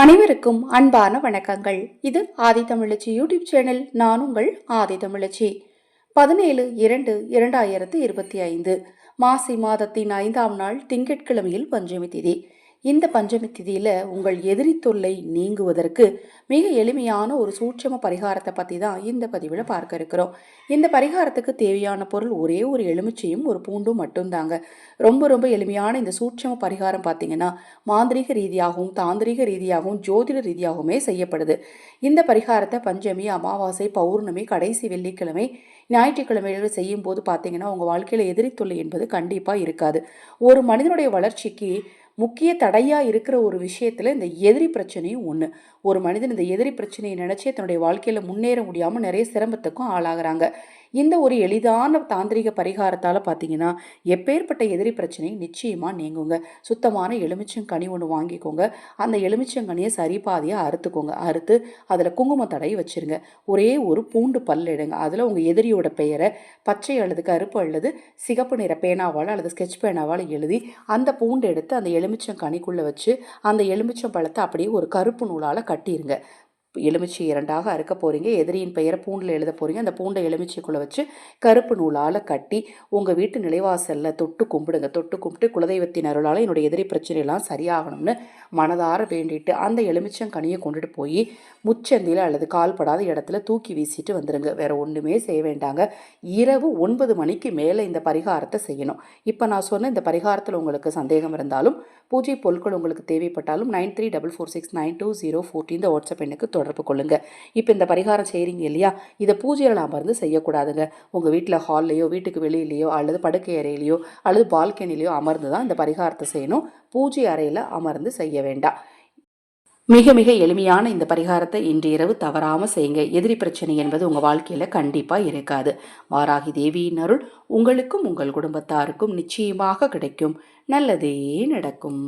அனைவருக்கும் அன்பான வணக்கங்கள். இது ஆதி தமிழச்சி யூடியூப் சேனல். நான் உங்கள் ஆதி தமிழச்சி. பதினேழு இரண்டு இரண்டாயிரத்து இருபத்தி ஐந்து. மாசி மாதத்தின் ஐந்தாம் நாள் திங்கட்கிழமையில் பஞ்சமி திதி. இந்த பஞ்சமி திதியில் உங்கள் எதிரி தொல்லை நீங்குவதற்கு மிக எளிமையான ஒரு சூட்சம பரிகாரத்தை பற்றி தான் இந்த பதிவில் பார்க்க இருக்கிறோம். இந்த பரிகாரத்துக்கு தேவையான பொருள் ஒரே ஒரு எலுமிச்சையும் ஒரு பூண்டும் மட்டும்தாங்க. ரொம்ப ரொம்ப எளிமையான இந்த சூட்சம பரிகாரம் பார்த்தீங்கன்னா மாந்திரீக ரீதியாகவும் தாந்திரிக ரீதியாகவும் ஜோதிட ரீதியாகவுமே செய்யப்படுது. இந்த பரிகாரத்தை பஞ்சமி அமாவாசை பௌர்ணமி கடைசி வெள்ளிக்கிழமை ஞாயிற்றுக்கிழமைகள் செய்யும் போது பார்த்தீங்கன்னா உங்கள் வாழ்க்கையில் எதிரி தொல்லை என்பது கண்டிப்பாக இருக்காது. ஒரு மனிதனுடைய வளர்ச்சிக்கு முக்கிய தடையாக இருக்கிற ஒரு விஷயத்தில் இந்த எதிரி பிரச்சனையும் ஒன்று ஒரு மனிதன் இந்த எதிரி பிரச்சனையை நினச்சி தன்னுடைய வாழ்க்கையில் முன்னேற முடியாமல் நிறைய சிரமத்துக்கும் ஆளாகிறாங்க. இந்த ஒரு எளிதான தாந்திரிக பரிகாரத்தால் பார்த்தீங்கன்னா எப்பேற்பட்ட எதிரி பிரச்சனை நிச்சயமாக நீங்குங்க. சுத்தமான எலுமிச்சங்கனி ஒன்று வாங்கிக்கோங்க. அந்த எலுமிச்சங்கனியை சரிபாதியாக அறுத்துக்கோங்க. அறுத்து அதில் குங்கும தடை வச்சுருங்க. ஒரே ஒரு பூண்டு பல் எடுங்க. அதில் உங்கள் எதிரியோட பெயரை பச்சை அல்லது கருப்பு அல்லது சிகப்பு நிற பேனாவால் அல்லது ஸ்கெட்ச் பேனாவால் எழுதி அந்த பூண்டு எடுத்து அந்த எலுமிச்சம் கனிக்குள்ளே வச்சு அந்த எலுமிச்சம் பழத்தை அப்படியே ஒரு கருப்பு நூலால் கட்டிடுங்க எலுமிச்சை இரண்டாக அறுக்க போகிறீங்க எதிரியின் பெயரை பூண்டில் எழுத போகிறீங்க அந்த பூண்டை எலுமிச்சைக்குள்ளே வச்சு கருப்பு நூலால் கட்டி உங்கள் வீட்டு நிலைவாசலில் தொட்டு கும்பிடுங்க. தொட்டு கும்பிட்டு குலதெய்வத்தின் அருளால் என்னுடைய எதிரி பிரச்சனையெல்லாம் சரியாகணும்னு மனதார வேண்டிட்டு அந்த எலுமிச்சங்கனியை கொண்டுட்டு போய் முச்சந்தியில் அல்லது கால்படாத இடத்துல தூக்கி வீசிட்டு வந்துடுங்க வேறு ஒன்றுமே செய்ய வேண்டாங்க. இரவு ஒன்பது மணிக்கு மேலே இந்த பரிகாரத்தை செய்யணும். இப்போ நான் சொன்ன இந்த பரிகாரத்தில் உங்களுக்கு சந்தேகம் இருந்தாலும் பூஜை பொருட்கள் உங்களுக்கு தேவைப்பட்டாலும் nine three double four six nine two zero fourteen இந்த வாட்ஸ்அப் எண்ணுக்கு தொடர்பு கொள்ளுங்கள் இப்போ இந்த பரிகாரம் செய்கிறீங்க இல்லையா? இதை பூஜையில் அமர்ந்து செய்யக்கூடாதுங்க. உங்கள் வீட்டில் ஹால்லையோ வீட்டுக்கு வெளியிலையோ அல்லது படுக்கை அறையிலையோ அல்லது பால்கனிலையோ அமர்ந்து தான் இந்த பரிகாரத்தை செய்யணும். பூஜை அறையில் அமர்ந்து செய்ய வேண்டாம். மிக மிக எளிமையான இந்த பரிகாரத்தை இன்று இரவு தவறாமல் செய்யுங்க. எதிரி பிரச்சனை என்பது உங்கள் வாழ்க்கையில் கண்டிப்பாக இருக்காது. வாராகி தேவியின் அருள் உங்களுக்கும் உங்கள் குடும்பத்தாருக்கும் நிச்சயமாக கிடைக்கும். நல்லதே நடக்கும்.